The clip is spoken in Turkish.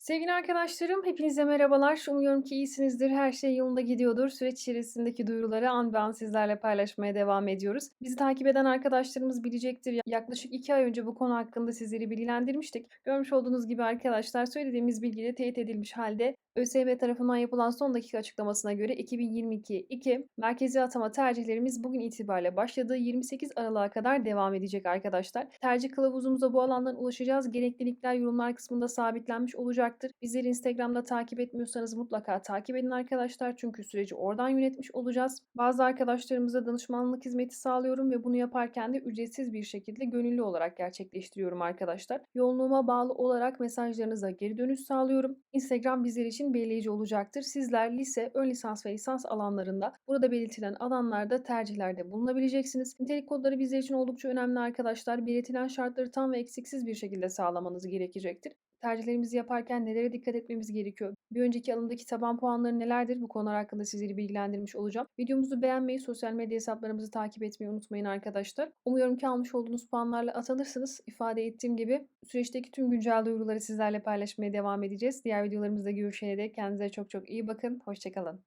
Sevgili arkadaşlarım, hepinize merhabalar. Umuyorum ki iyisinizdir, her şey yolunda gidiyordur. Süreç içerisindeki duyuruları an be an sizlerle paylaşmaya devam ediyoruz. Bizi takip eden arkadaşlarımız bilecektir. Yaklaşık 2 ay önce bu konu hakkında sizleri bilgilendirmiştik. Görmüş olduğunuz gibi arkadaşlar söylediğimiz bilgiyle teyit edilmiş halde ÖSYM tarafından yapılan son dakika açıklamasına göre 2022-2 merkezi atama tercihlerimiz bugün itibariyle başladı. 28 Aralık'a kadar devam edecek arkadaşlar. Tercih kılavuzumuza bu alandan ulaşacağız. Gerekli linkler yorumlar kısmında sabitlenmiş olacaktır. Bizleri Instagram'da takip etmiyorsanız mutlaka takip edin arkadaşlar. Çünkü süreci oradan yönetmiş olacağız. Bazı arkadaşlarımıza danışmanlık hizmeti sağlıyorum ve bunu yaparken de ücretsiz bir şekilde gönüllü olarak gerçekleştiriyorum arkadaşlar. Yoğunluğuma bağlı olarak mesajlarınıza geri dönüş sağlıyorum. Instagram bizler için belirleyici olacaktır. Sizler lise, ön lisans ve lisans alanlarında burada belirtilen alanlarda tercihlerde bulunabileceksiniz. Nitelik kodları bizler için oldukça önemli arkadaşlar. Belirtilen şartları tam ve eksiksiz bir şekilde sağlamanız gerekecektir. Tercihlerimizi yaparken nelere dikkat etmemiz gerekiyor? Bir önceki alımdaki taban puanları nelerdir? Bu konular hakkında sizleri bilgilendirmiş olacağım. Videomuzu beğenmeyi, sosyal medya hesaplarımızı takip etmeyi unutmayın arkadaşlar. Umuyorum ki almış olduğunuz puanlarla atanırsınız. İfade ettiğim gibi süreçteki tüm güncel duyuruları sizlerle paylaşmaya devam edeceğiz. Diğer videolarımızda görüşene dek kendinize çok çok iyi bakın. Hoşçakalın.